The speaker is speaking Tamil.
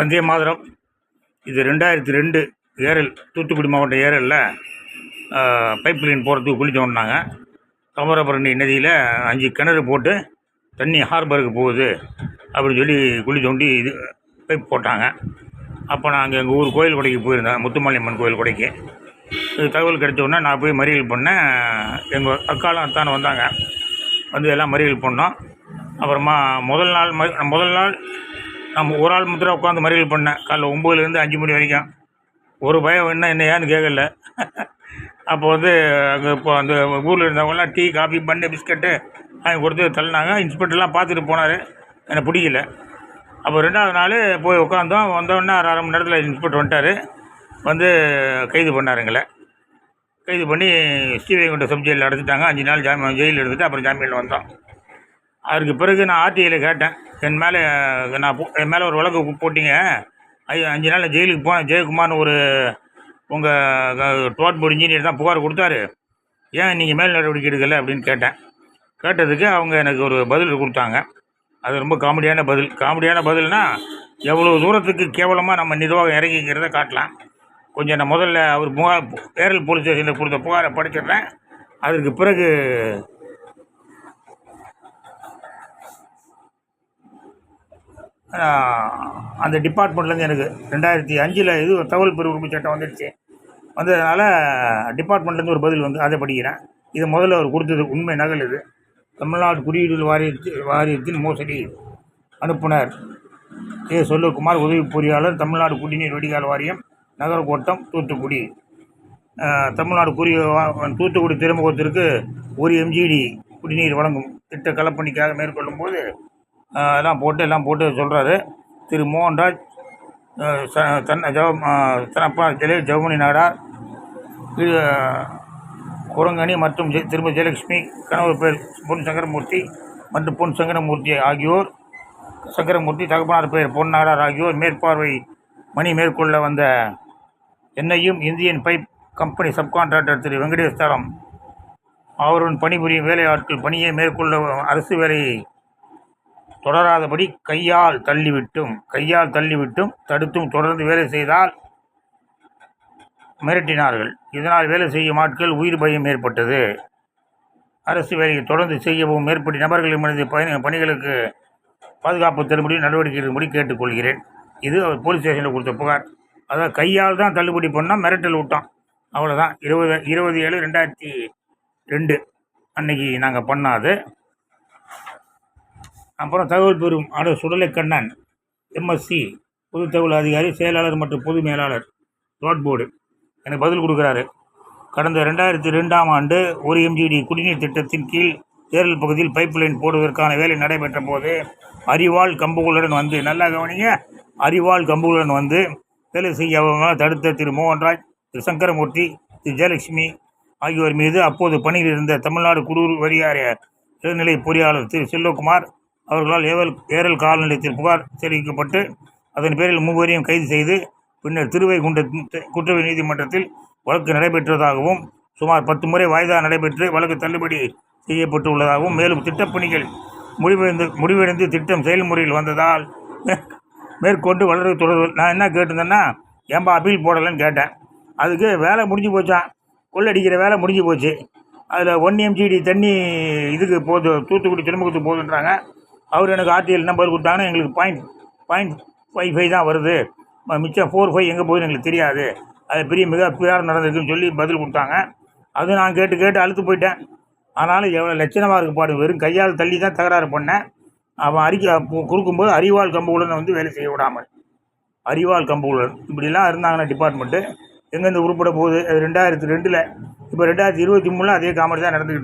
வந்தே மாதரம். இது ரெண்டாயிரத்தி ரெண்டு ஏரல் தூத்துக்குடி மாவட்டம் ஏரலில் பைப் லைன் போகிறதுக்கு குழி தோண்டினாங்க தாமிரபரணி நதியில் அஞ்சு கிணறு போட்டு தண்ணி ஹார்பருக்கு போகுது அப்படின்னு சொல்லி குழி தோண்டி இது பைப் போட்டாங்க. அப்போ நாங்கள் எங்கள் ஊர் கோயில் கொடைக்கு போயிருந்தேன் முத்துமாலியம்மன் கோயில் கொடைக்கு. இது தகவல் கிடைச்சோடனே நான் போய் மறியல் பண்ணேன். எங்கள் அக்காலும் அத்தானும் வந்தாங்க. வந்து எல்லாம் மறியல் பண்ணோம். அப்புறமா முதல் நாள் ம முதல் நாள் நம்ம ஒரு ஆள் மாத்திரம் உட்காந்து மறியல் பண்ணேன். காலைல ஒம்பதுலேருந்து அஞ்சு மணி வரைக்கும். ஒரு பயம் என்ன என்ன ஏன்னு கேட்கல அப்போ வந்து அங்கே இப்போ அந்த ஊரில் இருந்தவங்கலாம் டீ காஃபி பண்ணு பிஸ்கட்டு வாங்கி கொடுத்து தள்ளினாங்க. இன்ஸ்பெக்டர்லாம் பார்த்துட்டு போனார். எனக்கு பிடிக்கல. அப்போ ரெண்டாவது நாள் போய் உட்காந்தோம் வந்தோடனே அரை அரை மணி நேரத்தில் இன்ஸ்பெக்டர் வந்துட்டார். வந்து கைது பண்ணார் எங்களை. கைது பண்ணி ஸ்ரீவைகுண்ட சப் ஜெயிலில் அடைச்சிட்டாங்க. அஞ்சு நாள் ஜாமீன் ஜெயிலில் எடுத்துட்டு அப்புறம் ஜாமீனில் வந்தோம். அதுக்கு பிறகு நான் ஆர்டிஐயில் கேட்டேன். என் மேலே நான் போ- என் மேலே ஒரு வழக்கு போட்டீங்க. ஐ அஞ்சு நாள் ஜெயிலுக்கு போனேன் ஜெயக்குமார்னு ஒரு உங்கள் டோட் போர்டு இன்ஜினியர் தான் புகார் கொடுத்தாரு. ஏன் நீங்கள் மேல் நடவடிக்கை எடுக்கலை அப்படின்னு கேட்டேன். கேட்டதுக்கு அவங்க எனக்கு ஒரு பதில் கொடுத்தாங்க. அது ரொம்ப காமெடியான பதில். காமெடியான பதில்னா எவ்வளோ தூரத்துக்கு கேவலமாக நம்ம நிர்வாகம் இறங்கிக்கிறத காட்டலாம். கொஞ்சம் நான் முதல்ல அவர் புகார் பேரல் போலீஸ் ஸ்டேஷனில் கொடுத்த புகாரை படிச்சிடுறேன். அதற்கு பிறகு அந்த டிபார்ட்மெண்ட்லேருந்து எனக்கு ரெண்டாயிரத்தி அஞ்சில் இது ஒரு தகவல் பெரு உரிமை சட்டம் வந்துடுச்சு. வந்ததுனால டிபார்ட்மெண்ட்லேருந்து ஒரு பதில் வந்து அதை படிக்கிறேன். இது முதல்ல அவர் கொடுத்தது உண்மை நகல் இது. தமிழ்நாடு குறியீடுகள் வாரியத்தில் வாரியத்தில் மோசடி அனுப்புனர். ஏ செல்வகுமார் உதவி பொறியாளர் தமிழ்நாடு குடிநீர் வடிகால் வாரியம் நகரக்கோட்டம் தூத்துக்குடி. தமிழ்நாடு குறி தூத்துக்குடி துறைமுகத்திற்கு ஒரு எம்ஜிடி குடிநீர் வழங்கும் திட்ட கலப்பணிக்காக மேற்கொள்ளும் போது எல்லாம் போட்டு எல்லாம் போட்டு சொல்கிறாரு திரு மோகன்ராஜ் ஆஹ், தன் ஜவ தனப்பா ஜெய ஜெவமணி நாடார் திரு குரங்கணி மற்றும் ஜெ- திருமதி ஜெயலட்சுமி கணவர் பேர் பொன் சங்கரமூர்த்தி மற்றும் பொன் சங்கரமூர்த்தி ஆகியோர் சங்கரமூர்த்தி தகப்பனார் பேர் பொன் நாடார் ஆகியோர் மேற்பார்வை மணி மேற்கொள்ள வந்த என்னையும் Indian pipe company subcontractor Thiru Venkateswaram அவருடன் பணிபுரியும் வேலையாட்கள் பணியை மேற்கொள்ள அரசு வேலையை தொடராதபடி கையால் தள்ளிவிட்டும் கையால் தள்ளிவிட்டும் தடுத்தும் தொடர்ந்து வேலை செய்தால் மிரட்டினார்கள். இதனால் வேலை செய்யும் ஆட்கள் உயிர் பயம் ஏற்பட்டது. அரசு வேலையை தொடர்ந்து செய்யவும் மேற்படி நபர்களின் பயணி பயண பணிகளுக்கு பாதுகாப்பு தரும்படி நடவடிக்கை எடுக்கும்படி கேட்டுக்கொள்கிறேன். இது அவர் போலீஸ் ஸ்டேஷனில் கொடுத்த புகார். அதாவது கையால் தான் தள்ளுபடி பண்ணால் மிரட்டல் விட்டோம் அவ்வளோதான் இருபது இருபது ஏழு ரெண்டாயிரத்தி ரெண்டு அன்னைக்கு நாங்கள் பண்ணாது அப்புறம் தகவல் பெறும் ஆடு சுடலை கண்ணன் எம்எஸ்சி பொது தகவல் அதிகாரி செயலாளர் மற்றும் பொது மேலாளர் ரோட் போர்டு எனக்கு பதில் கொடுக்குறாரு. கடந்த ரெண்டாயிரத்தி ரெண்டாம் ஆண்டு ஒரு எம்ஜிடி குடிநீர் திட்டத்தின் கீழ் தேரல் பகுதியில் பைப் லைன் போடுவதற்கான வேலை நடைபெற்ற போது அரிவாள் கம்புகளுடன் வந்து நல்லா கவனிங்க அரிவாள் கம்புகளுடன் வந்து வேலை செய்யாமல் தடுத்த திரு மோகன்ராஜ் திரு சங்கரமூர்த்தி திரு ஜெயலட்சுமி ஆகியோர் மீது அப்போது பணியில் இருந்த தமிழ்நாடு குடூர் வரியாரிய இளநிலை பொறியாளர் திரு செல்வகுமார் அவர்களால் ஏவல் ஏரல் காவல் நிலையத்தில் புகார் தெரிவிக்கப்பட்டு அதன் பேரில் மூவரையும் கைது செய்து பின்னர் திருவைகுண்ட குற்றவியல் நீதிமன்றத்தில் வழக்கு நடைபெற்றதாகவும் சுமார் பத்து முறை வாய்தா நடைபெற்று வழக்கு தள்ளுபடி செய்யப்பட்டுள்ளதாகவும் மேலும் திட்டப்பணிகள் முடிவடைந்து முடிவடைந்து திட்டம் செயல்முறையில் வந்ததால் மேற்கொண்டு வளர்வு தொடர்பு நான் என்ன கேட்டிருந்தேன்னா ஏன்பா அப்பீல் போடலைன்னு கேட்டேன். அதுக்கு வேலை முடிஞ்சு போச்சான் கொள்ளடிக்கிற வேலை முடிஞ்சு போச்சு. அதில் ஒன் எம்ஜிடி தண்ணி இதுக்கு போகுது தூத்துக்குடி துறைமுகத்துக்கு போகுதுன்றாங்க அவர் எனக்கு ஆர்டிஎல் நம்பர் கொடுத்தாங்கன்னா எங்களுக்கு பாயிண்ட் பாயிண்ட் ஃபைவ் ஃபைவ் தான் வருது. மிச்சம் ஃபோர் ஃபைவ் எங்கே போகுதுன்னு எங்களுக்கு தெரியாது. அது பெரிய மிக பிறாரம் நடந்திருக்குன்னு சொல்லி பதில் கொடுத்தாங்க. அது நான் கேட்டு கேட்டு அழுத்து போயிட்டேன். ஆனாலும் எவ்வளோ லட்சணமாக இருக்கு பாடு வெறும் கையால் தள்ளி தான் தகராறு பண்ணேன். அவன் அறிக்கை கொடுக்கும்போது அறிவால் கம்புகளுடன் வந்து வேலை செய்ய விடாமல். அறிவால் கம்புகளுடன் இப்படிலாம் இருந்தாங்கன்னா டிபார்ட்மெண்ட்டு எங்கேருந்து உருப்பட போகுது? அது ரெண்டாயிரத்தி ரெண்டில். இப்போ ரெண்டாயிரத்தி இருபத்தி மூணில் அதே காமெடி தான் நடந்துக்கிட்டு